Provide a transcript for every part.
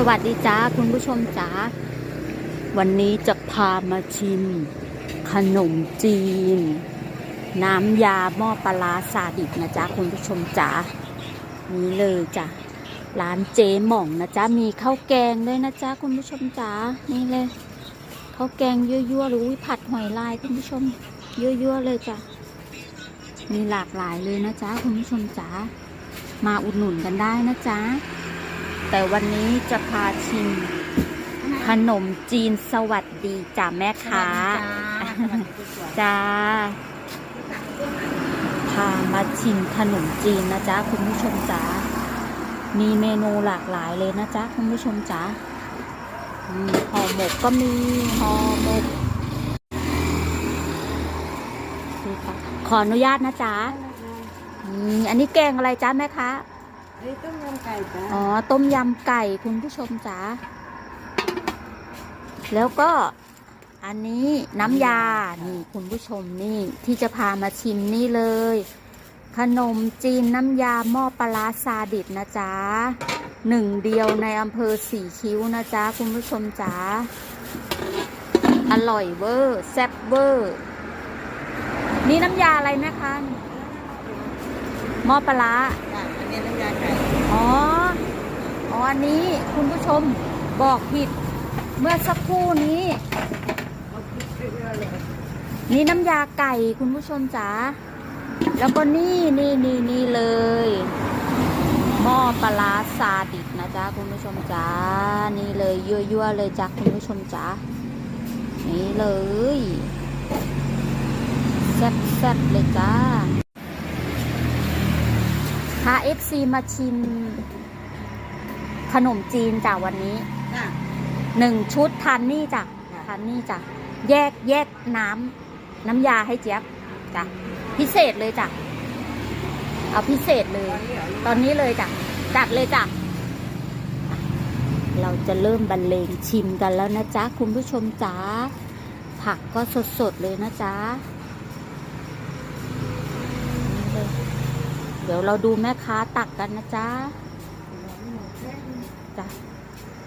สวัสดีจ้าคุณผู้ชมจ้าวันนี้จะพามาชิม ขนมจีน น้ำยาหม้อปลาซาดิบนะจ๊ะคุณผู้ชมจ๋านี่เลยจ้ะร้านเจ๊หม่องนะจ๊ะมีข้าวแกงด้วยนะจ๊ะคุณผู้ชมจ๋านี่เลยข้าวแกงยั่วๆหรืออุ๊ยผัดหอยลายคุณผู้ชมยั่วๆเลยจ้ะมีหลากหลายเลยนะจ๊ะคุณผู้ชมจ๋ามาอุดหนุนกันได้นะจ๊ะ แต่วันนี้จะพาชิมขนมจีนสวัสดีจ้าแม่ค้าจ้าพามาชิมขนมจีนนะจ๊ะคุณผู้ชมจ๋ามีเมนูหลากหลายเลยนะจ๊ะคุณผู้ชมจ๋าอืมห่อหมกก็มีห่อหมกนี่ค่ะขออนุญาตนะจ๊ะอืมอันนี้แกงอะไรจ๊ะแม่ค้า อันนี้ต้มยำไก่จ้าอ๋อ ต้มยำไก่คุณผู้ชมจ๋า แล้วก็อันนี้น้ำยา นี่คุณผู้ชมนี่ที่จะพามาชิมนี่เลย ขนมจีนน้ำยาหม้อปลาร้าซาดิบนะจ๊ะหนึ่งเดียวในอำเภอสีคิ้วนะจ๊ะคุณผู้ชมจ๋า อร่อยเวอร์ แซ่บเวอร์ นี่น้ำยาอะไรนะคะหม้อปลา ร้าจ้าอันนี้น้ำยาไก่อ๋อ อ๋อ อันนี้คุณผู้ชมบอกผิด เมื่อสักครู่นี้เอาพริกเยอะๆเลยนี่น้ำยาไก่คุณผู้ชมจ๋า แล้วก็นี่นี่นี่นี่เลย หม้อปลาร้าซาดิบนะจ๊ะคุณผู้ชมจ๋า นี่เลยยั่วๆเลยจ้ะคุณผู้ชมจ๋า นี่เลยแซ่บๆเลยจ้าพาเอฟซีมาชิม ขนมจีนจ้ะวันนี้จ้าหนึ่งชุดทานนี่จ้ะค่ะ ทานนี่จ้ะแยกแยกน้ำน้ำยาให้เจี๊ยบจ้ะพิเศษเลยจ้ะเอาพิเศษเลย ตอนนี้เหรอตอนนี้เลยจ้ะจัดเลยจ้ะเราจะเริ่มบรรเลงชิมกันแล้วนะจ๊ะ คุณผู้ชมจ๋าผักก็สดๆเลยนะจ๊ะนี่เลย เดี๋ยวเราดูแม่ค้าตักกันนะจ๊ะจ้ะ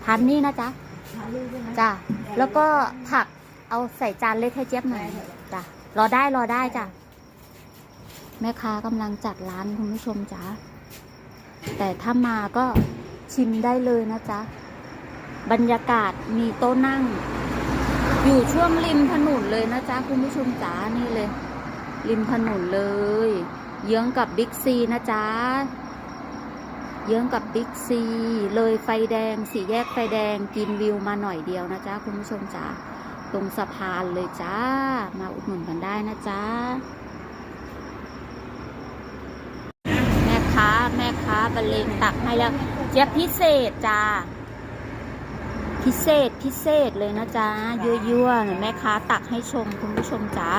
ทานนี่นะจ๊ะทานเลยใช่ไหมจ้ะแล้วก็ผักเอาใส่จานเล็กให้เจี๊ยบหน่อยจ้ะรอได้รอได้จ้ะแม่ค้ากำลังจัดร้านคุณผู้ชมจ้ะแต่ถ้ามาก็ชิมได้เลยนะจ๊ะบรรยากาศมีโต๊ะนั่ง อยู่ช่วงริมถนนเลยนะจ๊ะคุณผู้ชมจ๋านี่เลย ริมถนนเลย เยื้องกับบิ๊กซีนะจ๊ะ เยื้องกับบิ๊กซี เลยไฟแดงสี่แยกไฟแดงกินวิวมาหน่อยเดียวนะจ๊ะคุณผู้ชมจ๋า ตรงสะพานเลยจ้า มาอุดหนุนกันได้นะจ๊ะ แม่ค้าแม่ค้าบรรเลงตักให้แล้ว เจ๊พิเศษจ้า พิเศษพิเศษเลยนะจ๊ะยั่วๆแม่ค้าตักให้ชมคุณผู้ชมจ๋า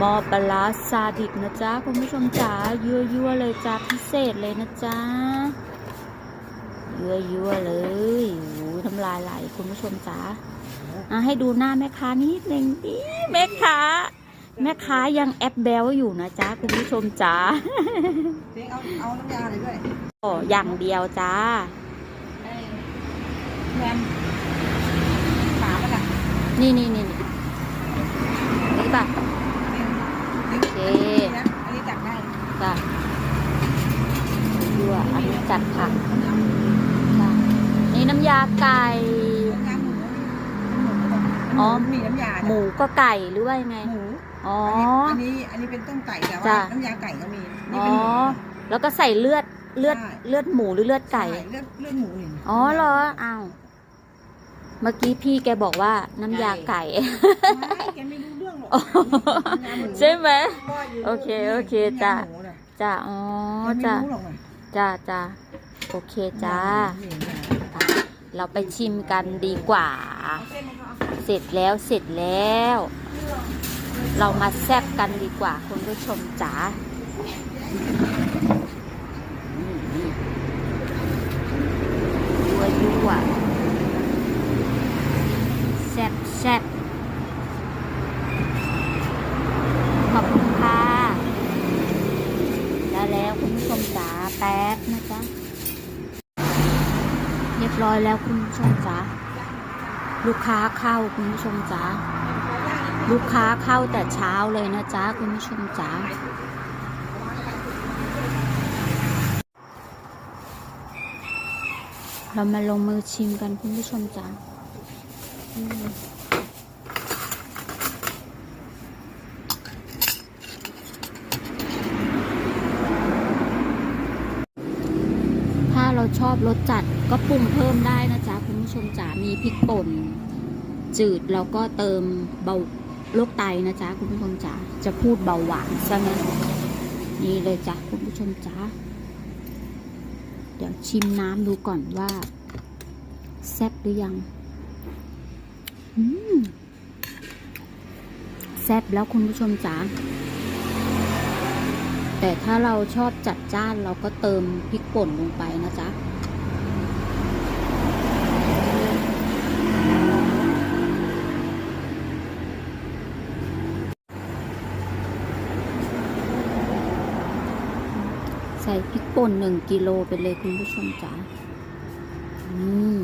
มอปลาร้าซาดิบนะจ๊ะคุณผู้ชมจ๋ายั่วยั่วๆเลยจ้าพิเศษเลยนะจ๊ะยั่วยั่วๆเลยโอ้ยทำลายไหลคุณผู้ชมจ๋าอะให้ดูหน้าแม่ค้านิดนึงดิแม่ค้าแม่ค้ายังแอปแบลอยู่นะจ๊ะคุณผู้ชมจ๋าเจ๊เอาเอาน้ำยาเลยด้วยโอ้อย่างเดียวจ้าไอ้แฮมหมามันอะนี่นี่นี่นี่นี่ป่ะ นี่ โอเค นะอันนี้จัดได้ จ้ะยั่วอันนี้จัดผักจ้ะนี่น้ำยาไก่น้ำหมูอ๋อ มีน้ำยาหมูก็ไก่หรือว่ายังไง หมูอ๋อ อันนี้อันนี้เป็นต้มไก่แต่จ้ะว่าน้ำยาไก่ก็มีนี่อ๋อเป็นหมูแล้วก็ใส่เลือดเลือดใช่เลือดหมูหรือเลือดไก่ใช่เลือดเลือดหมูนี่อ๋อเหรออ้าวเมื่อกี้พี่แกบอกว่าน้ำยาไก่ไม่แกไม่รู้เรื่องหรอกน้ำยาหมูใช่ไหมพ่อยู่โอเคโอเคจ้ะน้ำยาหมูน่ะ จ้าอ๋อแกจ้าไม่รู้หรอกน่ะจ้าจ้าโอเคจ้านี่เราไปชิมกันดีกว่าเอาเส้นให้เขาเอาเสร็จแล้วเสร็จแล้ว เรามาแซ่บกันดีกว่า คุณผู้ชมจ๋านี่ยั่วยั่วแซ่บแซ่บขอบคุณค่ะ ได้แล้วคุณผู้ชม จ๊ะเรียบร้อยแล้วคุณผู้ชมจ๋าลูกค้าเข้าคุณผู้ชมจ๋าลูกค้าเข้าแต่เช้าเลยนะจ๊ะคุณผู้ชมจ๋าเรามาลงมือชิมกันคุณผู้ชมจ๋าอืมถ้า เราชอบรสจัดก็ปรุงเพิ่มได้นะจ๊ะคุณผู้ชมจ๋ามีพริกป่น จืดแล้วก็เติมเบาโรคไตนะจ๊ะคุณผู้ชมจ๋าจะพูดเบาหวานซะงั้นนี่เลยจ้ะคุณผู้ชมจ๋าเดี๋ยวชิมน้ำดูก่อนว่า แซ่บหรือยังแซ่บแล้วคุณผู้ชมจ๋า แต่ถ้าเราชอบจัดจ้านเราก็เติมพริกป่นลงไปนะจ๊ะใส่พริกป่นหนึ่งกิโลไปเลยคุณผู้ชมจ๋าอืม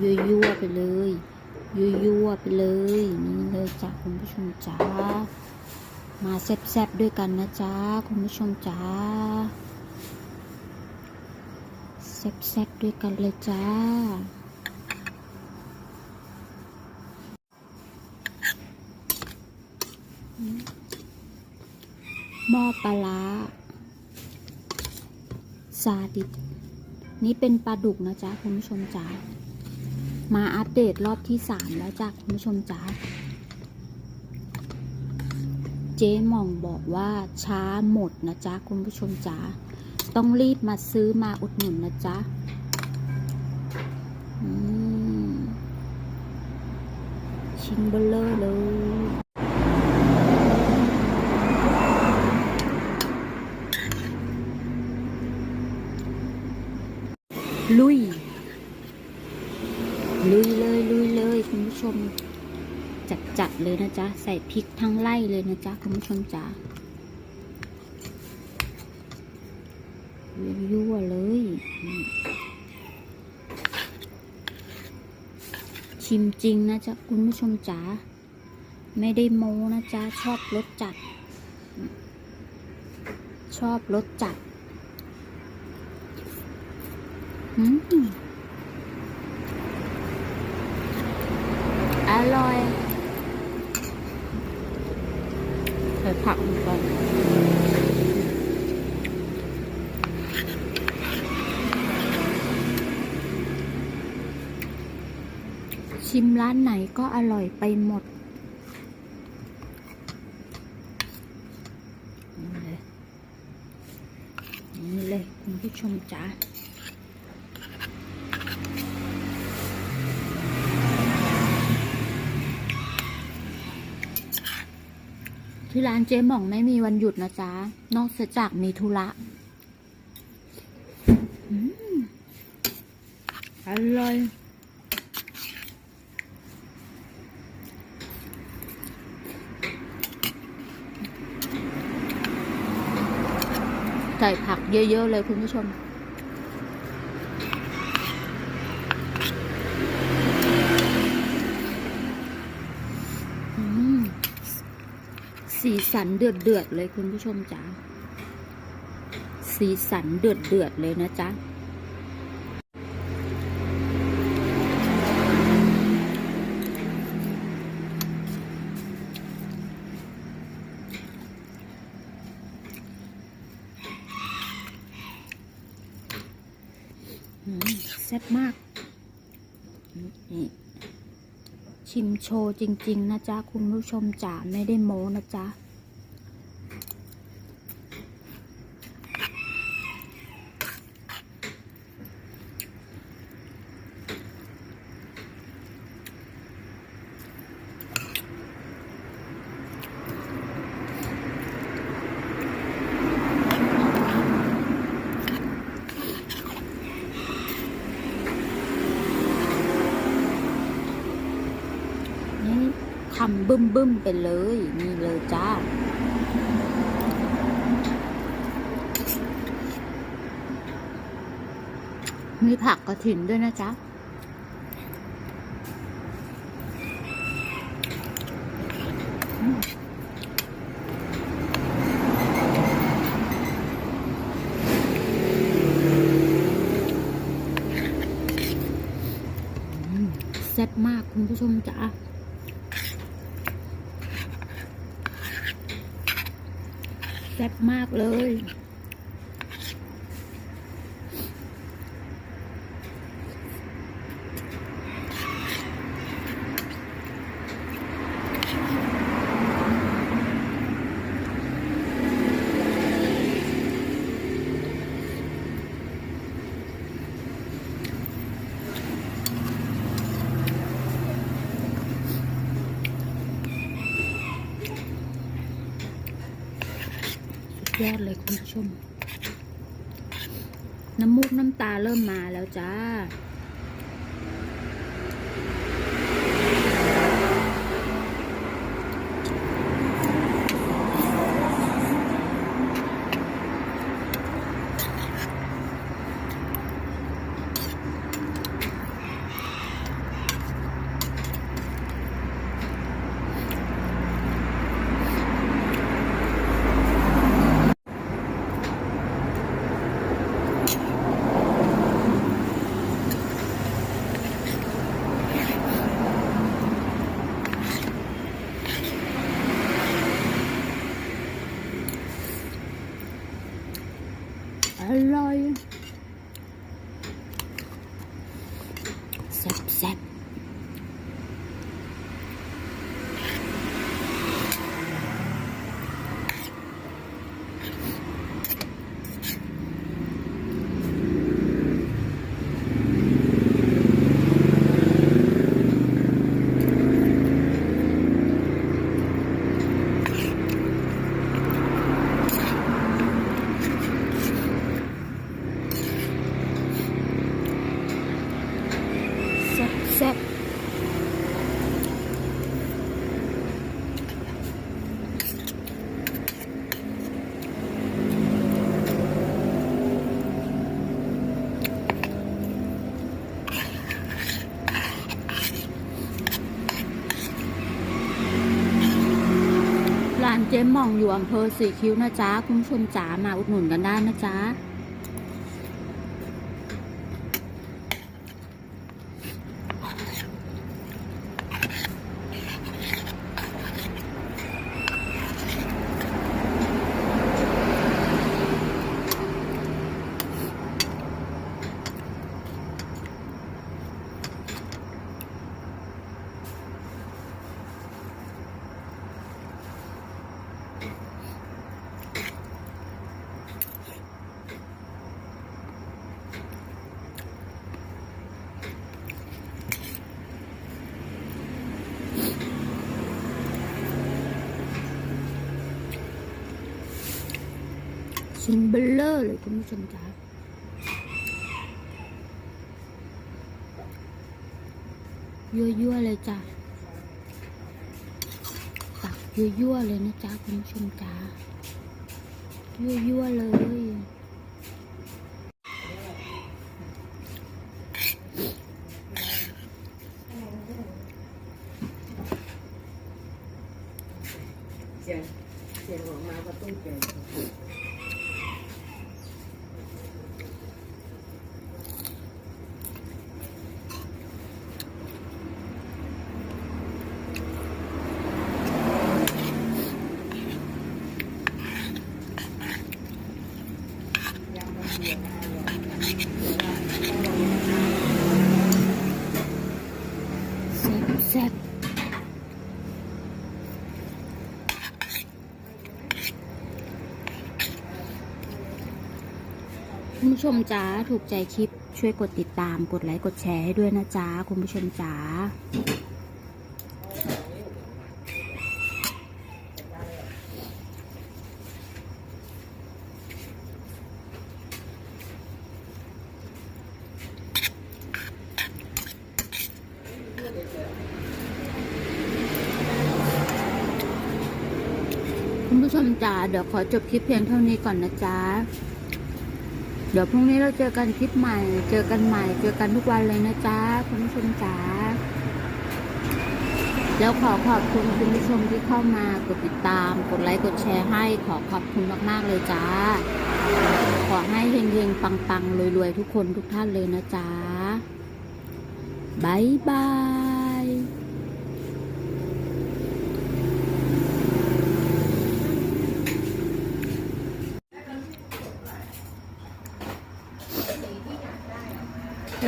ยั่วยั่วๆไปเลยยั่วยั่วๆไปเลย นี่เลยจ้ะคุณผู้ชมจ๋า มาแซ่บๆด้วยกันนะจ๊ะ คุณผู้ชมจ๋าแซ่บๆด้วยกันเลยจ้า หม้อปลาร้าซาดิสนี่เป็นปลาดุกนะจ๊ะ คุณผู้ชมจ๋ามาอัปเดตรอบที่สามแล้วจ้ะ คุณผู้ชมจ๋า เจ๊หม่องบอกว่าช้าหมดนะจ๊ะคุณผู้ชมจ๋าต้องรีบมาซื้อมาอุดหนุนนะจ๊ะชิ้นเบลเลอร์เลยลุย ลุยเลยลุยเลยคุณผู้ชม จัดจัดๆ เลยนะจ๊ะ ใส่พริกทั้งไล่เลยนะจ๊ะ คุณผู้ชมจ๋ายั่วเลย ชิมจริงนะจ๊ะ คุณผู้ชมจ๋าไม่ได้โม้นะจ๊ะ ชอบรสจัด ชอบรสจัดอืมอร่อยใส่ ผักไปชิมร้านไหนก็อร่อยไปหมด นี่เลยคุณผู้ชมจ้า ที่ร้านเจ๊หม่องไม่มีวันหยุดนะจ๊ะ นอกจากมีธุระอร่อยใส่ผักเยอะ ๆ เลยคุณผู้ชม อืม สีสันเดือดเดือดเลยคุณผู้ชมจ๋าสีสันเดือดเดือดเลยนะจ๊ะแซ่บมาก นี่ ชิมโชว์จริง ๆ นะจ๊ะ คุณผู้ชมจ๋าไม่ได้โม้นะจ๊ะ นี่ทำ บึ้มบึ้มๆไปเลย นี่เลยจ้า มีผักกระถินด้วยนะจ๊ะ อืมแซ่บมากคุณผู้ชมจ๋าแซ่บมากเลย สุด ยอดเลยคุณผู้ชม น้ำมูกน้ำตาเริ่มมาแล้วจ้า อร่อยแซ่บแซ่บแซ่บแซ่บร้าน เจ๊มองอยู่อำเภอสีคิ้วนะจ๊ะ คุณผู้ชมจ๋ามาอุดหนุนกันได้นะจ๊ะ ชิ้นเบลเลอร์เลยคุณผู้ชมจ้ายั่วๆเลยจ้ะตักยั่วๆเลยนะจ๊ะคุณผู้ชมจ้ายั่วๆเลย เสียงเสียงออกมาก็ต้องเปลี่ยน แซ่บแซ่บ คุณผู้ชมจ๋าถูกใจคลิปช่วยกดติดตามกดไลค์กดแชร์ให้ด้วยนะจ๊ะคุณผู้ชมจ๋าคุณผู้ชมจ๋าเดี๋ยวขอจบคลิปเพียงเท่านี้ก่อนนะจ๊ะ เดี๋ยวพรุ่งนี้เราเจอกันคลิปใหม่ เจอกันใหม่ เจอกันทุกวันเลยนะจ๊ะคุณผู้ชมจ๋าแล้วขอขอบคุณคุณผู้ชมที่เข้ามากดติดตาม กดไลค์ กดแชร์ให้ ขอขอบคุณมาก ๆ เลยจ้า ขอให้เฮงๆ ปัง ๆ รวย ๆ ทุกคนทุกท่านเลยนะจ๊ะบายบาย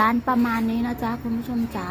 ร้านประมาณนี้นะจ๊ะคุณผู้ชมจ๋า